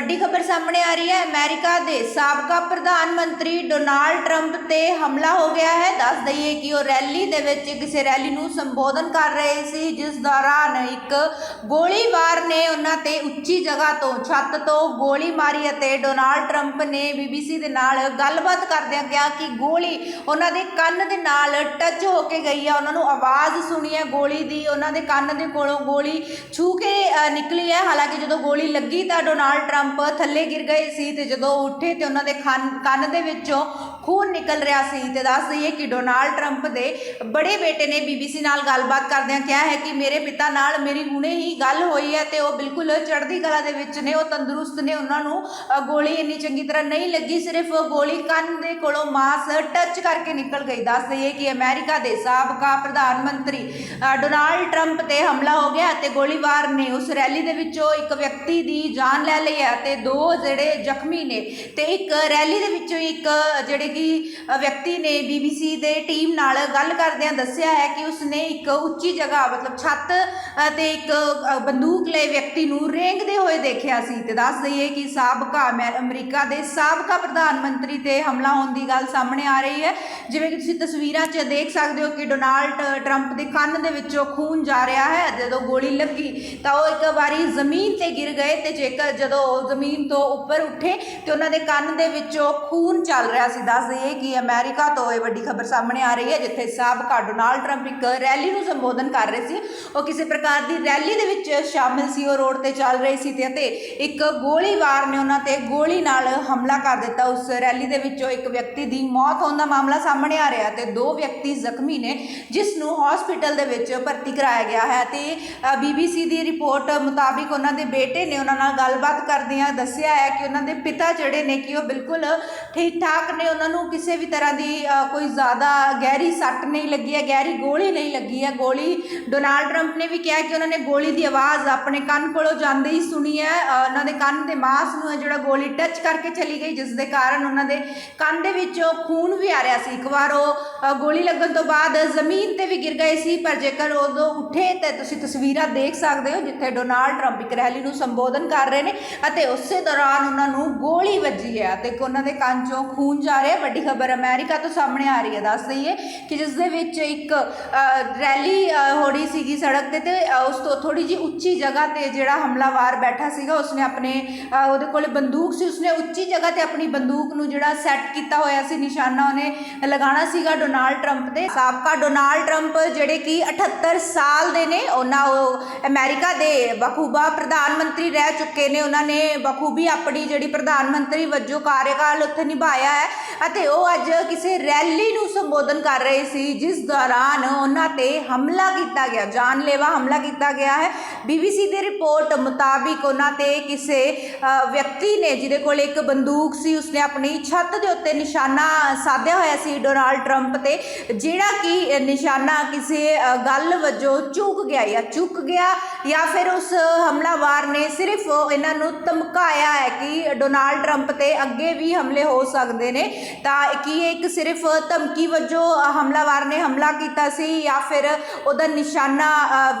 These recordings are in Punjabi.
ਵੱਡੀ ਖਬਰ ਸਾਹਮਣੇ ਆ ਰਹੀ ਹੈ। ਅਮਰੀਕਾ ਦੇ ਸਾਬਕਾ ਪ੍ਰਧਾਨ ਮੰਤਰੀ ਡੋਨਾਲਡ ਟਰੰਪ ਤੇ ਹਮਲਾ ਹੋ ਗਿਆ ਹੈ। ਦੱਸ ਦਈਏ ਕਿ ਉਹ ਰੈਲੀ ਦੇ ਵਿੱਚ ਕਿਸੇ ਰੈਲੀ ਨੂੰ ਸੰਬੋਧਨ ਕਰ ਰਹੇ ਸੀ, ਜਿਸ ਦੌਰਾਨ ਇੱਕ ਗੋਲੀਬਾਰ ਨੇ ਉਹਨਾਂ ਤੇ ਉੱਚੀ ਜਗ੍ਹਾ ਤੋਂ ਛੱਤ ਤੋਂ ਗੋਲੀ ਮਾਰੀ ਅਤੇ ਡੋਨਾਲਡ ਟਰੰਪ ਨੇ ਬੀਬੀਸੀ ਦੇ ਨਾਲ ਗੱਲਬਾਤ ਕਰਦਿਆਂ ਕਿਹਾ ਕਿ ਗੋਲੀ ਉਹਨਾਂ ਦੇ ਕੰਨ ਦੇ ਨਾਲ ਟੱਚ ਹੋ ਕੇ ਗਈ ਹੈ। ਉਹਨਾਂ ਨੂੰ ਆਵਾਜ਼ ਸੁਣੀ ਹੈ ਗੋਲੀ ਦੀ। ਉਹਨਾਂ ਦੇ ਕੰਨ ਦੇ ਕੋਲੋਂ ਗੋਲੀ ਛੂ ਕੇ ਨਿਕਲੀ ਹੈ। ਹਾਲਾਂਕਿ ਜਦੋਂ ਗੋਲੀ ਲੱਗੀ ਤਾਂ ਡੋਨਾਲਡ ਟਰੰਪ ਥੱਲੇ ਗਿਰ ਗਏ ਸੀ ਤੇ ਜਦੋਂ ਉਹ ਉੱਠੇ ਤੇ ਉਹਨਾਂ ਦੇ ਕੰਨ ਕੰਨ ਦੇ ਵਿੱਚੋਂ ਖੂਨ ਨਿਕਲ ਰਿਹਾ ਸੀ ਤੇ ਦੱਸ ਦਈਏ ਕਿ ਡੋਨਾਲਡ ਟਰੰਪ ਦੇ ਬੜੇ ਬੇਟੇ ਨੇ ਬੀਬੀਸੀ ਨਾਲ ਗੱਲਬਾਤ ਕਰਦਿਆਂ ਕਿਹਾ ਹੈ ਕਿ ਮੇਰੇ ਪਿਤਾ ਨਾਲ ਮੇਰੀ ਹੁਣੇ ਹੀ ਗੱਲ ਹੋਈ ਹੈ ਤੇ ਉਹ ਬਿਲਕੁਲ ਚੜ੍ਹਦੀ ਕਲਾ ਦੇ ਵਿੱਚ ਨੇ, ਉਹ ਤੰਦਰੁਸਤ ਨੇ, ਉਹਨਾਂ ਨੂੰ ਗੋਲੀ ਇੰਨੀ ਚੰਗੀ ਤਰ੍ਹਾਂ ਨਹੀਂ ਲੱਗੀ, ਸਿਰਫ ਗੋਲੀ ਕੰਨ ਦੇ ਕੋਲੋਂ ਮਾਸ ਟੱਚ ਕਰਕੇ ਨਿਕਲ ਗਈ। ਦੱਸ ਦਈਏ ਕਿ ਅਮਰੀਕਾ ਦੇ ਸਾਬਕਾ ਪ੍ਰਧਾਨ ਮੰਤਰੀ ਡੋਨਾਲਡ ਟਰੰਪ ਤੇ ਹਮਲਾ ਹੋ ਗਿਆ ਤੇ ਗੋਲੀਬਾਰ ਨੇ ਉਸ ਰੈਲੀ ਦੇ ਵਿੱਚੋਂ ਇੱਕ ਵਿਅਕਤੀ ਦੀ ਜਾਨ ਲੈ ਲਈ ਹੈ ਤੇ ਦੋ ਜਿਹੜੇ ਜ਼ਖਮੀ ਨੇ ਤੇ ਇੱਕ ਰੈਲੀ ਦੇ ਵਿੱਚੋਂ ਇੱਕ ਜਿਹੜੇ ਕਿ ਵਿਅਕਤੀ ਨੇ ਬੀਬੀਸੀ ਦੇ ਟੀਮ ਨਾਲ ਗੱਲ ਕਰਦਿਆਂ ਦੱਸਿਆ ਹੈ ਕਿ ਉਸਨੇ ਇੱਕ ਉੱਚੀ ਜਗ੍ਹਾ ਮਤਲਬ ਛੱਤ ਅ, ਤੇ ਇੱਕ ਬੰਦੂਕ ਲਏ ਵਿਅਕਤੀ ਨੂੰ ਰੇਂਗਦੇ ਹੋਏ ਦੇਖਿਆ ਸੀ ਤੇ ਦੱਸ ਦਈਏ ਕਿ ਸਾਬਕਾ ਅਮੈ- ਅਮਰੀਕਾ ਦੇ ਸਾਬਕਾ ਪ੍ਰਧਾਨ ਮੰਤਰੀ ਤੇ ਹਮਲਾ ਹੋਣ ਦੀ ਗੱਲ ਸਾਹਮਣੇ ਆ ਰਹੀ ਹੈ। ਜਿਵੇਂ ਕਿ ਤੁਸੀਂ ਤਸਵੀਰਾਂ 'ਚ ਦੇਖ ਸਕਦੇ ਹੋ ਕਿ ਡੋਨਾਲਡ ਟਰੰਪ ਦੇ ਕੰਨ ਦੇ ਵਿੱਚੋਂ ਖੂਨ ਜਾ ਰਿਹਾ ਹੈ। ਜਦੋਂ ਗੋਲੀ ਲੱਗੀ ਤਾਂ ਉਹ ਇੱਕ ਵਾਰੀ ਜ਼ਮੀਨ ਤੇ ਗਿਰ ਗਏ ਤੇ ਜੇਕਰ ਜਦੋਂ ਉਹ ਜ਼ਮੀਨ ਤੋਂ ਉੱਪਰ ਉੱਠੇ ਤੇ ਉਹਨਾਂ ਦੇ ਕੰਨ ਦੇ ਵਿੱਚੋਂ ਖੂਨ ਚੱਲ ਰਿਹਾ ਸੀ। ਦੱਸ ਦਈਏ ਕਿ ਅਮਰੀਕਾ ਤੋਂ ਇਹ ਵੱਡੀ ਖਬਰ ਸਾਹਮਣੇ ਆ ਰਹੀ ਹੈ, ਜਿੱਥੇ ਸਾਬਕਾ ਡੋਨਾਲਡ ਟਰੰਪ ਇੱਕ ਰੈਲੀ ਨੂੰ ਸੰਬੋਧਨ ਕਰ ਰਹੇ ਸੀ। ਉਹ ਕਿਸੇ ਪ੍ਰਕਾਰ ਦੀ ਰੈਲੀ ਦੇ ਵਿੱਚ ਸ਼ਾਮਿਲ ਸੀ, ਉਹ ਰੋਡ ਤੇ ਚੱਲ ਰਹੇ ਸੀ ਤੇ ਅਤੇ ਇੱਕ ਗੋਲੀਵਾਰ ਨੇ ਉਹਨਾਂ ਤੇ ਗੋਲੀ ਨਾਲ ਹਮਲਾ ਕਰ ਦਿੱਤਾ। ਉਸ ਰੈਲੀ ਦੇ ਵਿੱਚੋਂ ਇੱਕ ਵਿਅਕਤੀ ਦੀ ਮੌਤ ਹੋਣ ਦਾ ਮਾਮਲਾ ਸਾਹਮਣੇ ਆ ਰਿਹਾ ਤੇ ਦੋ ਵਿਅਕਤੀ ਜ਼ਖਮੀ ਨੇ, ਜਿਸ ਨੂੰ ਹਸਪੀਟਲ ਦੇ ਵਿੱਚ ਭਰਤੀ ਕਰਾਇਆ ਗਿਆ ਹੈ ਤੇ ਬੀਬੀਸੀ ਦੀ ਰਿਪੋਰਟ ਮੁਤਾਬਿਕ ਉਹਨਾਂ ਦੇ ਬੇਟੇ ਨੇ ਉਹਨਾਂ ਨਾਲ ਗੱਲਬਾਤ ਕਰ ਕਰਦਿਆਂ ਦੱਸਿਆ ਹੈ ਕਿ ਉਹਨਾਂ ਦੇ ਪਿਤਾ ਜਿਹੜੇ ਨੇ ਕਿ ਉਹ ਬਿਲਕੁਲ ਠੀਕ ਠਾਕ ਨੇ। ਉਹਨਾਂ ਨੂੰ ਕਿਸੇ ਵੀ ਤਰ੍ਹਾਂ ਦੀ ਕੋਈ ਜ਼ਿਆਦਾ ਗਹਿਰੀ ਸੱਟ ਨਹੀਂ ਲੱਗੀ ਹੈ, ਗਹਿਰੀ ਗੋਲੀ ਨਹੀਂ ਲੱਗੀ ਹੈ। ਗੋਲੀ ਡੋਨਾਲਡ ਟਰੰਪ ਨੇ ਵੀ ਕਿਹਾ ਕਿ ਉਹਨਾਂ ਨੇ ਗੋਲੀ ਦੀ ਆਵਾਜ਼ ਆਪਣੇ ਕੰਨ ਕੋਲੋਂ ਜਾਂਦੇ ਹੀ ਸੁਣੀ ਹੈ। ਉਹਨਾਂ ਦੇ ਕੰਨ ਦੇ ਮਾਸ ਨੂੰ ਜਿਹੜਾ ਗੋਲੀ ਟੱਚ ਕਰਕੇ ਚਲੀ ਗਈ, ਜਿਸ ਦੇ ਕਾਰਨ ਉਹਨਾਂ ਦੇ ਕੰਨ ਦੇ ਵਿੱਚੋਂ ਖੂਨ ਵੀ ਆ ਰਿਹਾ ਸੀ। ਇੱਕ ਵਾਰ ਉਹ ਗੋਲੀ ਲੱਗਣ ਤੋਂ ਬਾਅਦ ਜ਼ਮੀਨ ਤੇ ਵੀ ਗਿਰ ਗਏ ਸੀ, ਪਰ ਜੇਕਰ ਉਦੋਂ ਉੱਠੇ ਤਾਂ ਤੁਸੀਂ ਤਸਵੀਰਾਂ ਦੇਖ ਸਕਦੇ ਹੋ, ਜਿੱਥੇ ਡੋਨਾਲਡ ਟਰੰਪ ਇੱਕ ਰੈਲੀ ਨੂੰ ਸੰਬੋਧਨ ਕਰ ਰਹੇ ਨੇ ਅਤੇ ਉਸੇ ਦੌਰਾਨ ਉਹਨਾਂ ਨੂੰ ਗੋਲੀ ਵੱਜੀ ਹੈ ਤੇ ਉਹਨਾਂ ਦੇ ਕੰਨ ਚੋਂ ਖੂਨ ਜਾ ਰਿਹਾ। ਵੱਡੀ ਖਬਰ ਅਮਰੀਕਾ ਤੋਂ ਸਾਹਮਣੇ ਆ ਰਹੀ ਹੈ। ਦੱਸ ਦਈਏ ਕਿ ਜਿਸ ਦੇ ਵਿੱਚ ਇੱਕ ਰੈਲੀ ਹੋ ਰਹੀ ਸੀਗੀ ਸੜਕ ਤੇ ਤੇ ਉਸ ਤੋਂ ਥੋੜੀ ਜੀ ਉੱਚੀ ਜਗ੍ਹਾ ਤੇ ਜਿਹੜਾ ਹਮਲਾਵਾਰ ਬੈਠਾ ਸੀਗਾ, ਉਸਨੇ ਆਪਣੇ ਉਹਦੇ ਕੋਲ ਬੰਦੂਕ ਸੀ। ਉਸਨੇ ਉੱਚੀ ਜਗ੍ਹਾ ਤੇ ਆਪਣੀ ਬੰਦੂਕ ਨੂੰ ਜਿਹੜਾ ਸੈੱਟ ਕੀਤਾ ਹੋਇਆ ਸੀ, ਨਿਸ਼ਾਨਾ ਉਹਨੇ ਲਗਾਉਣਾ ਸੀਗਾ ਡੋਨਾਲਡ ਟਰੰਪ ਦੇ ਸਾਬਕਾ ਡੋਨਾਲਡ ਟਰੰਪ ਜਿਹੜੇ ਕਿ 78 ਸਾਲ ਦੇ ਨੇ, ਉਹਨਾਂ ਉਹ ਅਮਰੀਕਾ ਦੇ ਬਖੂਬਾ ਪ੍ਰਧਾਨ ਮੰਤਰੀ ਰਹਿ ਚੁੱਕੇ ਨੇ। ਉਹਨਾਂ ਨੇ ਬਖੂਬੀ ਆਪਣੀ ਜਿਹੜੀ ਪ੍ਰਧਾਨ ਮੰਤਰੀ ਵਜੋਂ ਕਾਰਜਕਾਲ ਉੱਥੇ ਨਿਭਾਇਆ ਹੈ ਅਤੇ ਉਹ ਅੱਜ ਕਿਸੇ ਰੈਲੀ ਨੂੰ ਸੰਬੋਧਨ ਕਰ ਰਹੇ ਸੀ, ਜਿਸ ਦੌਰਾਨ ਉਹਨਾਂ ਤੇ ਹਮਲਾ ਕੀਤਾ ਗਿਆ, ਜਾਨਲੇਵਾ ਹਮਲਾ ਕੀਤਾ ਗਿਆ ਹੈ। ਬੀਬੀਸੀ ਦੀ ਰਿਪੋਰਟ ਮੁਤਾਬਿਕ ਉਹਨਾਂ ਤੇ ਕਿਸੇ ਵਿਅਕਤੀ ਨੇ, ਜਿਹਦੇ ਕੋਲ ਇੱਕ ਬੰਦੂਕ ਸੀ, ਉਸਨੇ ਆਪਣੀ ਛੱਤ ਦੇ ਉੱਤੇ ਨਿਸ਼ਾਨਾ ਸਾਧਿਆ ਹੋਇਆ ਸੀ ਡੋਨਾਲਡ ਟਰੰਪ ਤੇ, ਜਿਹੜਾ ਕਿ ਨਿਸ਼ਾਨਾ ਕਿਸੇ ਗੱਲ ਵਜੋਂ ਚੁੱਕ ਗਿਆ ਜਾਂ ਚੁੱਕ ਗਿਆ ਜਾਂ ਫਿਰ ਉਸ ਹਮਲਾਵਾਰ ਨੇ ਸਿਰਫ ਇਹਨਾਂ ਨੂੰ ਧਮਕਾਇਆ ਹੈ ਕਿ ਡੋਨਾਲਡ ਟਰੰਪ ਤੇ ਅੱਗੇ ਵੀ ਹਮਲੇ ਹੋ ਸਕਦੇ ਨੇ। ਤਾਂ ਕੀ ਇਹ ਇੱਕ ਸਿਰਫ ਧਮਕੀ ਵਜੋਂ ਹਮਲਾਵਰ ਨੇ ਹਮਲਾ ਕੀਤਾ ਸੀ ਜਾਂ ਫਿਰ ਉਹਦਾ ਨਿਸ਼ਾਨਾ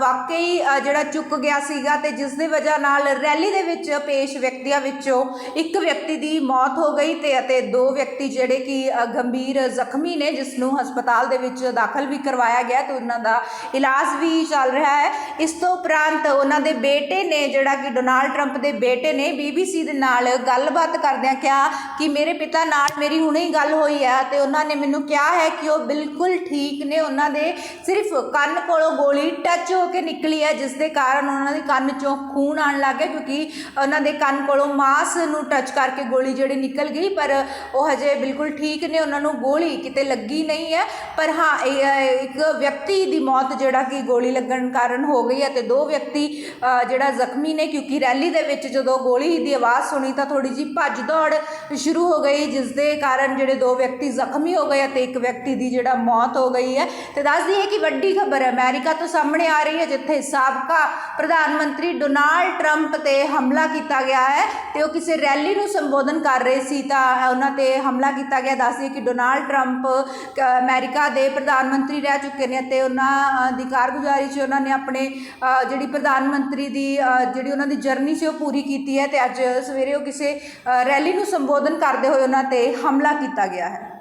ਵਾਕਈ ਜਿਹੜਾ ਚੁੱਕ ਗਿਆ ਸੀਗਾ ਤੇ ਜਿਸ ਦੀ ਵਜ੍ਹਾ ਨਾਲ ਰੈਲੀ ਦੇ ਵਿੱਚ ਪੇਸ਼ ਵਿਅਕਤੀਆਂ ਵਿੱਚੋਂ ਇੱਕ ਵਿਅਕਤੀ ਦੀ ਮੌਤ ਹੋ ਗਈ ਤੇ ਅਤੇ ਦੋ ਵਿਅਕਤੀ ਜਿਹੜੇ ਕਿ ਗੰਭੀਰ ਜ਼ਖਮੀ ਨੇ, ਜਿਸ ਨੂੰ ਹਸਪਤਾਲ ਦੇ ਵਿੱਚ ਦਾਖਲ ਵੀ ਕਰਵਾਇਆ ਗਿਆ ਤੇ ਉਹਨਾਂ ਦਾ ਇਲਾਜ ਵੀ ਚੱਲ ਰਿਹਾ ਹੈ। ਇਸ ਤੋਂ ਉਪਰੰਤ ਉਹਨਾਂ ਦੇ ਬੇਟੇ ਨੇ, ਜਿਹੜਾ ਕਿ ਡੋਨਾਲਡ ਟਰੰਪ ਦੇ ਬੇਟੇ ਨੇ ਬੀਬੀਸੀ ਦੇ ਨਾਲ ਗੱਲਬਾਤ ਕਰਦਿਆਂ ਕਿਹਾ ਕਿ ਮੇਰੇ ਪਿਤਾ ਨਾਲ ਮੇਰੀ ਹੁਣੇ ਹੀ ਗੱਲ ਹੋਈ ਹੈ ਤੇ ਉਹਨਾਂ ਨੇ ਮੈਨੂੰ ਕਿਹਾ ਹੈ ਕਿ ਉਹ ਬਿਲਕੁਲ ਠੀਕ ਨੇ। ਉਹਨਾਂ ਦੇ ਸਿਰਫ ਕੰਨ ਕੋਲੋਂ ਗੋਲੀ ਟੱਚ ਹੋ ਕੇ ਨਿਕਲੀ ਹੈ, ਜਿਸ ਦੇ ਕਾਰਨ ਉਹਨਾਂ ਦੇ ਕੰਨ ਚੋਂ ਖੂਨ ਆਉਣ ਲੱਗ ਗਿਆ ਕਿਉਂਕਿ ਉਹਨਾਂ ਦੇ ਕੰਨ ਕੋਲੋਂ ਮਾਸ ਨੂੰ ਟੱਚ ਕਰਕੇ ਗੋਲੀ ਜਿਹੜੀ ਨਿਕਲ ਗਈ, ਪਰ ਉਹ ਹਜੇ ਬਿਲਕੁਲ ਠੀਕ ਨੇ। ਉਹਨਾਂ ਨੂੰ ਗੋਲੀ ਕਿਤੇ ਲੱਗੀ ਨਹੀਂ ਹੈ, ਪਰ ਹਾਂ ਇੱਕ ਵਿਅਕਤੀ ਦੀ ਮੌਤ ਜਿਹੜਾ ਕਿ ਗੋਲੀ ਲੱਗਣ ਕਾਰਨ ਹੋ ਗਈ ਹੈ ਤੇ ਦੋ ਵਿਅਕਤੀ ਜਿਹੜਾ ਜ਼ਖਮੀ ਨੇ ਕਿਉਂਕਿ ਰੈਲੀ ਦੇ ਵਿੱਚ ਜਦੋਂ ਗੋਲੀ ਦੀ ਆਵਾਜ਼ ਸੁਣੀ ਤਾਂ ਥੋੜੀ ਜੀ ਭੱਜ ਦੌੜ ਸ਼ੁਰੂ ਹੋ ਗਈ ਜਿਸ ਦੇ ਕਾਰਨ ਜਿਹੜੇ ਦੋ ਵਿਅਕਤੀ ਜ਼ਖਮੀ ਹੋ ਗਏ ਤੇ ਇੱਕ ਵਿਅਕਤੀ ਦੀ ਜਿਹੜਾ ਮੌਤ ਹੋ ਗਈ ਹੈ। ਤੇ ਦੱਸ ਦਈਏ ਕਿ ਵੱਡੀ ਖਬਰ ਅਮਰੀਕਾ ਤੋਂ ਸਾਹਮਣੇ ਆ ਰਹੀ ਹੈ, ਜਿੱਥੇ ਸਾਬਕਾ ਪ੍ਰਧਾਨ ਮੰਤਰੀ ਡੋਨਾਲਡ ਟਰੰਪ ਤੇ ਹਮਲਾ ਕੀਤਾ ਗਿਆ ਹੈ ਤੇ ਉਹ ਕਿਸੇ ਰੈਲੀ ਨੂੰ ਸੰਬੋਧਨ ਕਰ ਰਹੇ ਸੀ ਤਾਂ ਉਹਨਾਂ ਤੇ ਹਮਲਾ ਕੀਤਾ ਗਿਆ। ਦੱਸਦੀ ਦਈਏ ਕਿ ਡੋਨਾਲਡ ਟਰੰਪ ਕ- ਅਮਰੀਕਾ ਦੇ ਪ੍ਰਧਾਨ ਮੰਤਰੀ ਰਹਿ ਚੁੱਕੇ ਨੇ ਤੇ ਉਹਨਾਂ ਦੀ ਕਾਰਗੁਜ਼ਾਰੀ 'ਚ ਉਹਨਾਂ ਨੇ ਆਪਣੇ ਜਿਹੜੀ ਪ੍ਰਧਾਨ ਮੰਤਰੀ ਦੀ ਜਿਹੜੀ ਉਹਨਾਂ ਦੀ ਜਰਨੀ ਸੀ ਉਹ ਪੂਰੀ ਕੀਤੀ ਹੈ ਤੇ ਅੱਜ ਸਵੇਰੇ ਉਹ ਕਿਸੇ ਰੈਲੀ ਨੂੰ ਸੰਬੋਧਨ ਕਰਦੇ ਹੋਏ ਉਹਨਾਂ ਤੇ ਹਮਲਾ ਕੀਤਾ ਗਿਆ ਹੈ।